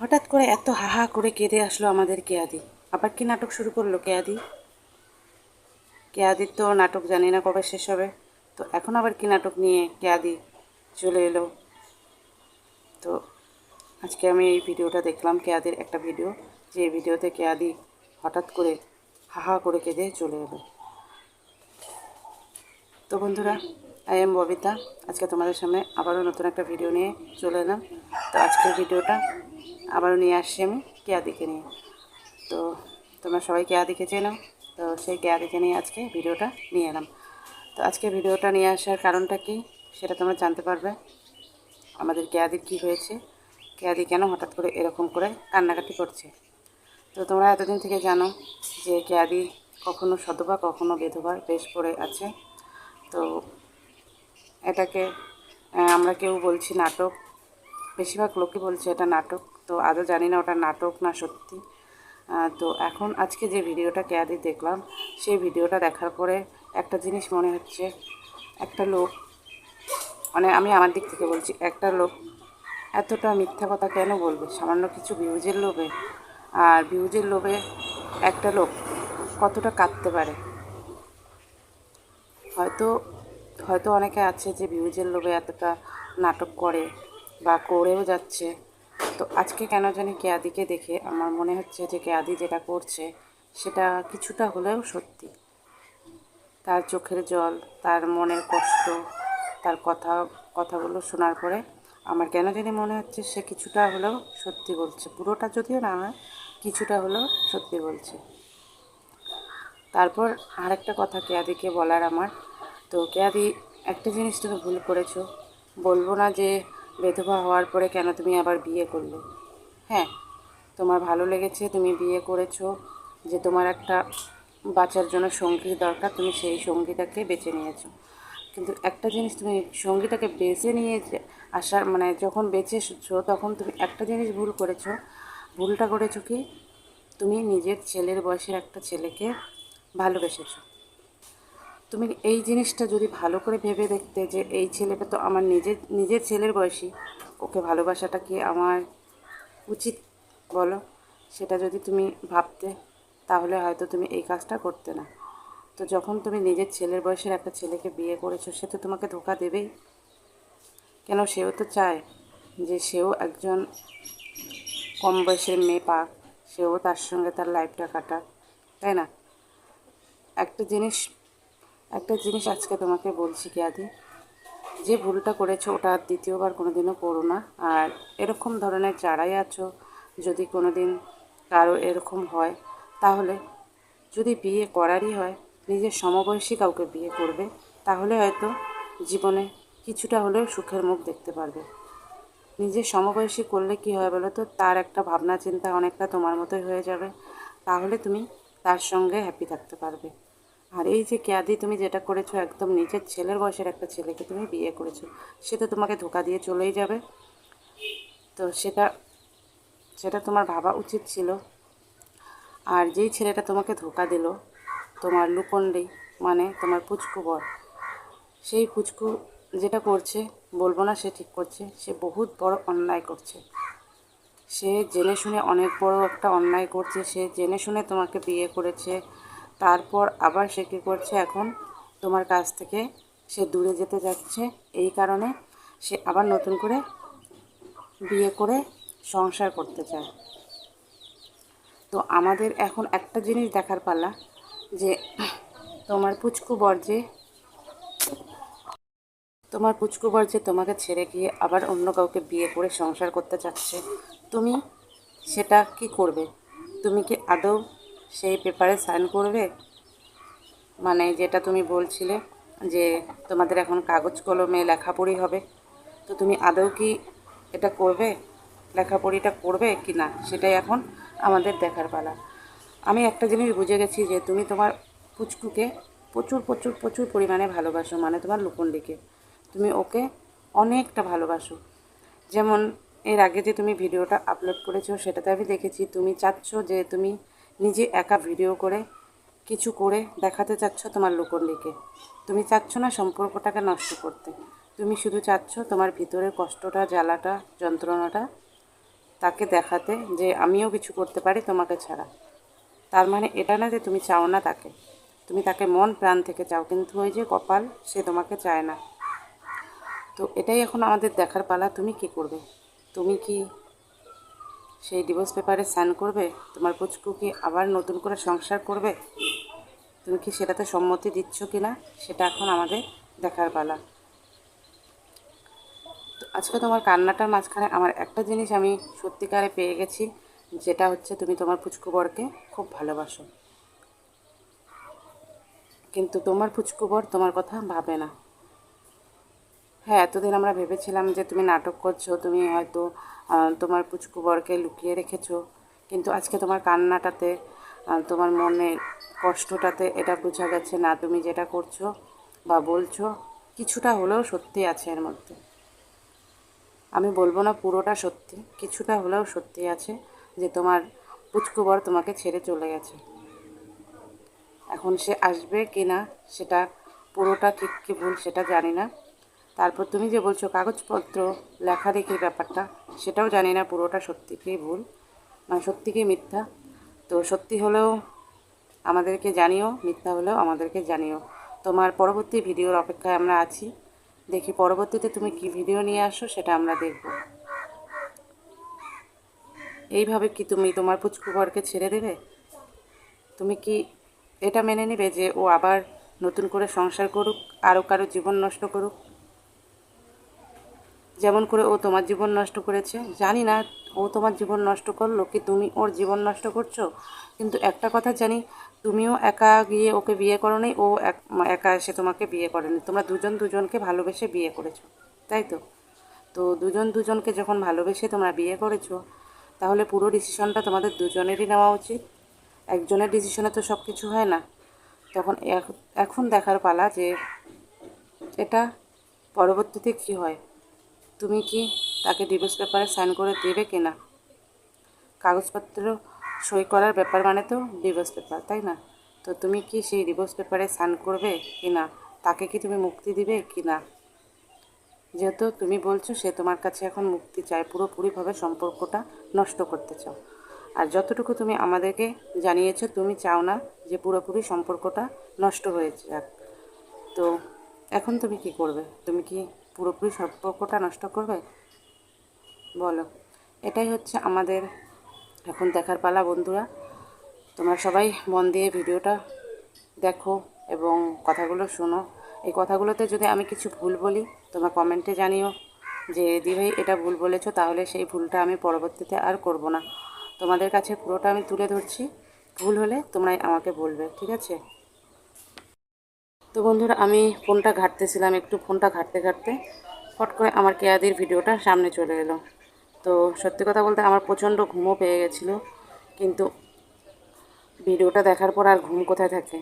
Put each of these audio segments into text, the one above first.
হঠাৎ করে এত হাহা করে কেঁদে আসলো আমাদের কেয়াদি। আবার কি নাটক শুরু করল কেয়াদি? কেয়াদির তো নাটক জানি না কবে শেষ হবে। তো এখন আবার কি নাটক নিয়ে কেয়াদি চলে এলো? তো আজকে আমি এই ভিডিওটা দেখলাম, কেয়াদির একটা ভিডিও, যে ভিডিওতে কেয়াদি হঠাৎ করে হাহা করে কেঁদে চলে এলো। তো বন্ধুরা আই এম ববিতা আজকে তোমাদের সামনে আবারও নতুন একটা ভিডিও নিয়ে চলে এলাম। তো আজকের ভিডিওটা আবারও নিয়ে আসছি আমি কেয়াদিকে নিয়ে। তো তোমরা সবাই কেয়াদিকে চেনো। তো সেই কেয়াদিকে নিয়ে আজকে ভিডিওটা নিয়ে এলাম। তো আজকে ভিডিওটা নিয়ে আসার কারণটা কি সেটা তোমরা জানতে পারবে। আমাদের কেয়াদির কী হয়েছে, কেয়াদি কেন হঠাৎ করে এরকম করে কান্নাকাটি করছে। তো তোমরা এতদিন থেকে জানো যে কেয়াদি কখনো সদবা কখনো বেধবার বেশ পড়ে আছে। তো এটাকে আমরা কেউ বলছি নাটক, বেশিরভাগ লোকই বলছে এটা নাটক। তো আদৌ জানি না ওটা নাটক না সত্যি। তো এখন আজকে যে ভিডিওটা কেয়াদি দেখলাম, সেই ভিডিওটা দেখার পরে একটা জিনিস মনে হচ্ছে, একটা লোক মানে আমি আমার দিক থেকে বলছি, একটা লোক এতটা মিথ্যা কথা কেন বলবে? সামান্য কিছু ভিউজের লোভে। আর ভিউজের লোভে একটা লোক কতটা কাঁদতে পারে? হয়তো হয়তো অনেকে আছে যে ভিউজের লোভে এতটা নাটক করে বা করেও যাচ্ছে। তো আজকে কেন জানি কেয়াদিকে দেখে আমার মনে হচ্ছে যে কেয়াদি যেটা করছে, সেটা কিছুটা হলেও সত্যি। তার চোখের জল, তার মনের কষ্ট, তার কথা, কথাগুলো শোনার পরে আমার কেন জানি মনে হচ্ছে সে কিছুটা হলেও সত্যি বলছে। পুরোটা যদিও না হয়, কিছুটা হলেও সত্যি বলছে। তারপর আরেকটা কথা কেয়াদিকে বলার আমার। তো কেয়াদি, একটা জিনিস তুমি ভুল করেছ। বলব না যে বেধবা হওয়ার পরে কেন তুমি আবার বিয়ে করলে? হ্যাঁ তোমার ভালো লেগেছে, তুমি বিয়ে করেছ, যে তোমার একটা বাঁচার জন্য সঙ্গী দরকার, তুমি সেই সঙ্গীটাকে বেছে নিয়েছো। কিন্তু একটা জিনিস তুমি সঙ্গীটাকে বেছে নিয়ে আসার মানে যখন বেছে এসেছ, তখন তুমি একটা জিনিস ভুল করেছ। ভুলটা করেছ কি? তুমি নিজের ছেলের বয়সের একটা ছেলেকে ভালোবেসেছো। তুমি এই জিনিসটা যদি ভালো করে ভেবে দেখতে যে এই ছেলেটা তো আমার নিজের নিজের ছেলের বয়সী, ওকে ভালোবাসাটা কি আমার উচিত বলো? সেটা যদি তুমি ভাবতে, তাহলে হয়তো তুমি এই কাজটা করতে না। তো যখন তুমি নিজের ছেলের বয়সের একটা ছেলেকে বিয়ে করেছ, সে তো তোমাকে ধোকা দেবেই। কেন সেও তো চায় যে সেও একজন কম বয়সের মেয়ে পাক, সেও তার সঙ্গে তার লাইফটা কাটাক, তাই না? একটা জিনিস একটা জিনিস আজকে তোমাকে বলছি কি আদি, যে ভুলটা করেছ ওটা আর দ্বিতীয়বার কোনো দিনও করো না। আর এরকম ধরনের যারাই আছো, যদি কোনো দিন কারও এরকম হয়, তাহলে যদি বিয়ে করারই হয়, নিজের সমবয়সী কাউকে বিয়ে করবে, তাহলে হয়তো জীবনে কিছুটা হলেও সুখের মুখ দেখতে পারবে। নিজের সমবয়সী করলে কি হয় বলো তো? তার একটা ভাবনা চিন্তা অনেকটা তোমার মতোই হয়ে যাবে। তাহলে তুমি তার সঙ্গে হ্যাপি থাকতে পারবে। আর এই যে ক্যাদি, তুমি যেটা করেছ, একদম নিজের ছেলের বয়সের একটা ছেলেকে তুমি বিয়ে করেছ, সে তো তোমাকে ধোকা দিয়ে চলেই যাবে। তো সেটা সেটা তোমার ভাবা উচিত ছিল। আর যেই ছেলেটা তোমাকে ধোকা দিল, তোমার লুকন্ডি মানে তোমার পুচকু বর, সেই পুচকু যেটা করছে, বলব না সে ঠিক করছে, সে বহুত বড় অন্যায় করছে। সে জেনে শুনে অনেক বড় একটা অন্যায় করছে, সে জেনে শুনে তোমাকে বিয়ে করেছে তারপর আবার সে কী করছে এখন? তোমার কাছ থেকে সে দূরে যেতে যাচ্ছে। এই কারণে সে আবার নতুন করে বিয়ে করে সংসার করতে চায়। তো আমাদের এখন একটা জিনিস দেখার পালা যে তোমার পুচকু বর যে তোমার পুচকু বর যে তোমাকে ছেড়ে গিয়ে আবার অন্য কাউকে বিয়ে করে সংসার করতে চাচ্ছে। তুমি সেটা কি করবে? তুমি কি আদৌ সেই পেপারে সাইন করবে। মানে যেটা তুমি বলছিলে যে তোমাদের এখন কাগজ কলমে লেখাপড়ি হবে। তো তুমি আদৌ কি এটা করবে? লেখাপড়িটা করবে কি না? সেটাই এখন আমাদের দেখার পালা। আমি একটা জিনিস বুঝে গেছি যে তুমি তোমার পুচকুকে প্রচুর প্রচুর প্রচুর পরিমাণে ভালোবাসো মানে তোমার লুকন্ডিকে তুমি ওকে অনেকটা ভালোবাসো। যেমন এর আগে যে তুমি ভিডিওটা আপলোড করেছ, সেটাতে আমি দেখেছি, তুমি চাচ্ছ যে তুমি নিজে একা ভিডিও করে কিছু করে দেখাতে চাচ্ছ তোমার লুকন্ডিকে তুমি চাচ্ছ না সম্পর্কটাকে নষ্ট করতে। তুমি শুধু চাচ্ছ তোমার ভিতরের কষ্টটা, জ্বালাটা, যন্ত্রণাটা তাকে দেখাতে যে আমিও কিছু করতে পারি তোমাকে ছাড়া। তার মানে এটা না যে তুমি চাও না তাকে। তুমি তাকে মন প্রাণ থেকে চাও, কিন্তু ওই যে কপাল, সে তোমাকে চায় না। তো এটাই এখন আমাদের দেখার পালা। তুমি কি করবে? তুমি কি সেই ডিভোর্স পেপারে সাইন করবে? তোমার পুচকু কি আবার নতুন করে সংসার করবে? তুমি কি সেটাতে সম্মতি দিচ্ছ কি না সেটা এখন আমাদের দেখার পালা। আজকে তোমার কান্নাটার মাঝখানে আমার একটা জিনিস আমি সত্যিকারে পেয়ে গেছি, যেটা হচ্ছে তুমি তোমার পুচকু বরকে খুব ভালোবাসো। কিন্তু তোমার পুচকু বর তোমার কথা ভাবে না। হ্যাঁ এতদিন আমরা ভেবেছিলাম যে তুমি নাটক করছ, তুমি হয়তো তোমার পুচকু বরকে লুকিয়ে রেখেছো। কিন্তু আজকে তোমার কান্নাটাতে তোমার মনের কষ্টটাতে এটা বোঝা গেছে না, তুমি যেটা করছ বা বলছো কিছুটা হলেও সত্যি আছে এর মধ্যে। আমি বলব না পুরোটা সত্যি, কিছুটা হলেও সত্যি আছে যে তোমার পুচকু বর তোমাকে ছেড়ে চলে গেছে। এখন সে আসবে কি না সেটা পুরোটা ঠিক কি ভুল সেটা জানি না। তারপর তুমি যে বলছো কাগজপত্র, লেখালেখির ব্যাপারটা, সেটাও জানি না পুরোটা সত্যি কি ভুল। মানে সত্যি কি মিথ্যা? তো সত্যি হলেও আমাদেরকে জানিও, মিথ্যা হলেও আমাদেরকে জানিও। তোমার পরবর্তী ভিডিওর অপেক্ষায় আমরা আছি। দেখি পরবর্তীতে তুমি কি ভিডিও নিয়ে আসো, সেটা আমরা দেখব। এইভাবে কি তুমি তোমার পুচকু ঘরকে ছেড়ে দেবে? তুমি কি এটা মেনে নেবে যে ও আবার নতুন করে সংসার করুক আরও কারও জীবন নষ্ট করুক? যেমন করে ও তোমার জীবন নষ্ট করেছে। জানি না ও তোমার জীবন নষ্ট করল কি তুমি ওর জীবন নষ্ট করছ? কিন্তু একটা কথা জানি, তুমিও একা গিয়ে ওকে বিয়ে করো নি ও এক- এসে তোমাকে বিয়ে করেনি। তোমরা দুজন দুজনকে ভালোবেসে বিয়ে করেছ, তাই তো? তো দুজন দুজনকে যখন ভালোবেসে তোমরা বিয়ে করেছ, তাহলে পুরো ডিসিশনটা তোমাদের দুজনেরই নেওয়া উচিত। একজনের ডিসিশনে তো সব কিছু হয় না। তখন এখন দেখার পালা যে এটা পরবর্তীতে কী হয়। তুমি কি তাকে ডিভোর্স পেপারে সাইন করে দেবে কি না? কাগজপত্র সই করার ব্যাপার মানে তো ডিভোর্স পেপার তাই না? তো তুমি কি সেই ডিভোর্স পেপারে সাইন করবে কি না? তাকে কি তুমি মুক্তি দিবে কি না? যেহেতু তুমি বলছো সে তোমার কাছে এখন মুক্তি চায়, পুরোপুরিভাবে সম্পর্কটা নষ্ট করতে চাও। আর যতটুকু তুমি আমাদেরকে জানিয়েছো, তুমি চাও না যে পুরোপুরি সম্পর্কটা নষ্ট হয়ে যাক। তো এখন তুমি কি করবে? তুমি কি পুরোপুরি সম্পর্কটা নষ্ট করবে? বলো। এটাই হচ্ছে আমাদের এখন দেখার পালা বন্ধুরা। তোমরা সবাই মন দিয়ে ভিডিওটা দেখো এবং কথাগুলো শোনো। এই কথাগুলোতে যদি আমি কিছু ভুল বলি, তোমরা কমেন্টে জানিও যে দিভাই এটা ভুল বলেছ, তাহলে সেই ভুলটা আমি পরবর্তীতে আর করব না। তোমাদের কাছে পুরোটা আমি তুলে ধরছি। ভুল হলে তোমরাই আমাকে বলবে, ঠিক আছে? তো বন্ধুরা, আমি ফোনটা ঘাঁটতেছিলাম, একটু ফোনটা ঘাঁটতে ঘাঁটতে। ফট করে আমার কেয়াদির ভিডিওটা সামনে চলে এলো। তো সত্যি কথা বলতে আমার প্রচণ্ড ঘুমও পেয়ে গেছিল, কিন্তু ভিডিওটা দেখার পর আর ঘুম কোথায় থাকে?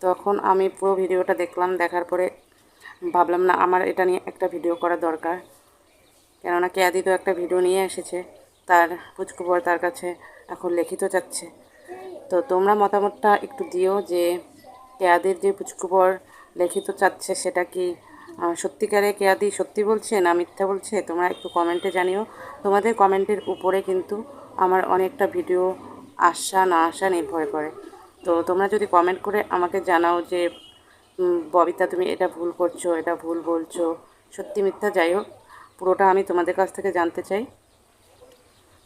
তখন আমি পুরো ভিডিওটা দেখলাম, দেখার পরে ভাবলাম, না, আমার এটা নিয়ে একটা ভিডিও করা দরকার। কেননা কেয়াদি তো একটা ভিডিও নিয়ে এসেছে, তার পুচকুবর তার কাছে এখন লিখিত চাচ্ছে তো তোমরা মতামতটা একটু দিও যে কেয়াদির যে পুচকুবর লিখিত চাচ্ছে, সেটা কি সত্যিকারে কেয়াদি সত্যি বলছে না মিথ্যা বলছে? তোমরা একটু কমেন্টে জানিও। তোমাদের কমেন্টের উপরে কিন্তু আমার অনেকটা ভিডিও আসা না আসা নির্ভর করে। তো তোমরা যদি কমেন্ট করে আমাকে জানাও যে ববিতা তুমি এটা ভুল করছ, এটা ভুল বলছো, সত্যি মিথ্যা যাই হোক, পুরোটা আমি তোমাদের কাছ থেকে জানতে চাই।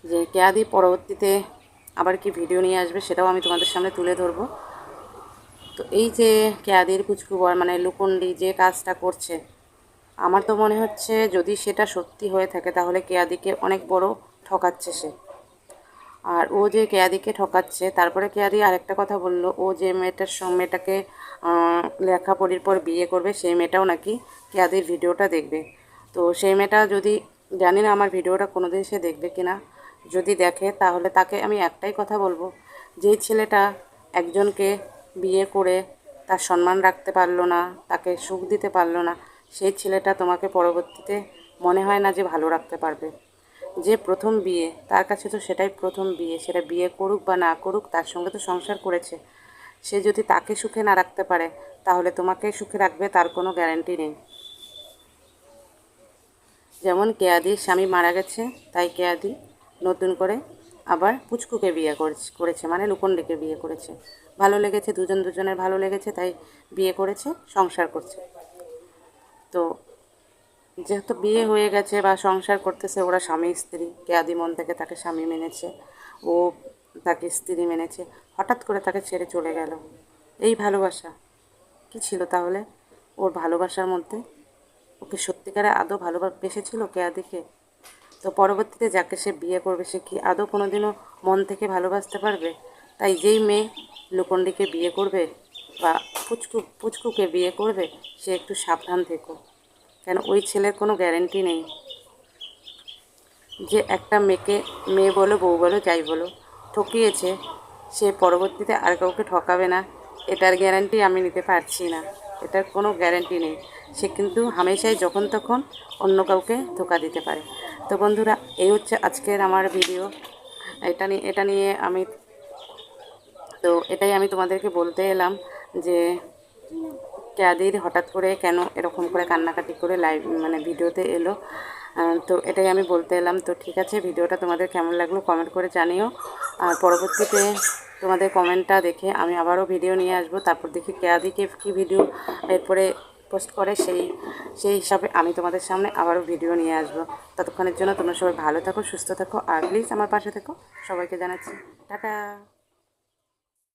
যে কেয়াদি পরবর্তীতে আবার কি ভিডিও নিয়ে আসবে, সেটাও আমি তোমাদের সামনে তুলে ধরবো। তো এই যে কেয়াদির কুচকুবর মানে লুকুন্ডি যে কাজটা করছে, আমার তো মনে হচ্ছে যদি সেটা সত্যি হয়ে থাকে, তাহলে কেয়াদিকে অনেক বড় ঠকাচ্ছে সে। আর ও যে কেয়াদিকে ঠকাচ্ছে, তারপরে কেয়াদি আরেকটা কথা বলল, ও যে মেয়েটার সঙ্গে, মেয়েটাকে লেখাপড়ির পর বিয়ে করবে, সেই মেয়েটাও নাকি কেয়াদির ভিডিওটা দেখবে। তো সেই মেয়েটা যদি, জানি না আমার ভিডিওটা কোনোদিন সে দেখবে কি না যদি দেখে, তাহলে তাকে আমি একটাই কথা বলব, যেই ছেলেটা একজনকে বিয়ে করে তার সম্মান রাখতে পারল না, তাকে সুখ দিতে পারল না, সেই ছেলেটা তোমাকে পরবর্তীতে মনে হয় না যে ভালো রাখতে পারবে। যে প্রথম বিয়ে, তার কাছে তো সেটাই প্রথম বিয়ে, সেটা বিয়ে করুক বা না করুক, তার সঙ্গে তো সংসার করেছে। সে যদি তাকে সুখে না রাখতে পারে, তাহলে তোমাকে সুখে রাখবে তার কোনো গ্যারান্টি নেই। যেমন কেয়াদির স্বামী মারা গেছে, তাই কেয়াদি নতুন করে আবার পুচকুকে বিয়ে করছে- করেছে মানে লুকন্ডিকে বিয়ে করেছে। ভালো লেগেছে, দুজন দুজনের ভালো লেগেছে, তাই বিয়ে করেছে, সংসার করছে। তো যেহেতু বিয়ে হয়ে গেছে বা সংসার করতেছে, ওরা স্বামী, স্ত্রী কেয়াদি মন থেকে তাকে স্বামী মেনেছে, ও তাকে স্ত্রী মেনেছে, হঠাৎ করে তাকে ছেড়ে চলে গেল। এই ভালোবাসা, কি ছিল তাহলে? ওর ভালোবাসার মধ্যে? ওকে সত্যিকারে আদৌ ভালোবেসেছিল কেয়াদিকে তো পরবর্তীতে যাকে সে বিয়ে করবে, সে কি আদৌ কোনোদিনও মন থেকে ভালোবাসতে পারবে? তাই যেই মেয়ে লুকন্ডিকে বিয়ে করবে বা পুচকু, পুচকুকে বিয়ে করবে, সে একটু সাবধান থেকো। কেন ওই ছেলের কোনো গ্যারেন্টি নেই। যে একটা মেয়েকে, মেয়ে বলো, বউ বলো, যাই বলো, ঠকিয়েছে, সে পরবর্তীতে আর কাউকে ঠকাবে না। এটার গ্যারান্টি আমি নিতে পারছি না। এটার কোনো গ্যারান্টি নেই। সে কিন্তু হামেশাই যখন তখন অন্য কাউকে ধোকা দিতে পারে। তো বন্ধুরা, এই হচ্ছে আজকের আমার ভিডিও। এটা নিয়ে এটা নিয়ে আমি তো এটাই আমি তোমাদেরকে বলতে এলাম যে ক্যাদির হঠাৎ করে কেন এরকম করে কান্নাকাটি করে লাইভ মানে ভিডিওতে এলো। তো এটাই আমি বলতে এলাম। তো ঠিক আছে, ভিডিওটা তোমাদের কেমন লাগল কমেন্ট করে জানিও। আর পরবর্তীতে তোমাদের কমেন্টটা দেখে আমি আবারও ভিডিও নিয়ে আসব। তারপর দেখি কেয়াদিকে কী ভিডিও এরপরে পোস্ট করে, সেই সেই হিসাবে আমি তোমাদের সামনে আবারও ভিডিও নিয়ে আসব। ততক্ষণের জন্য তোমরা সবাই ভালো থাকো, সুস্থ থাকো, আর প্লিজ আমার পাশে থেকো। সবাইকে জানাচ্ছি। টাটা।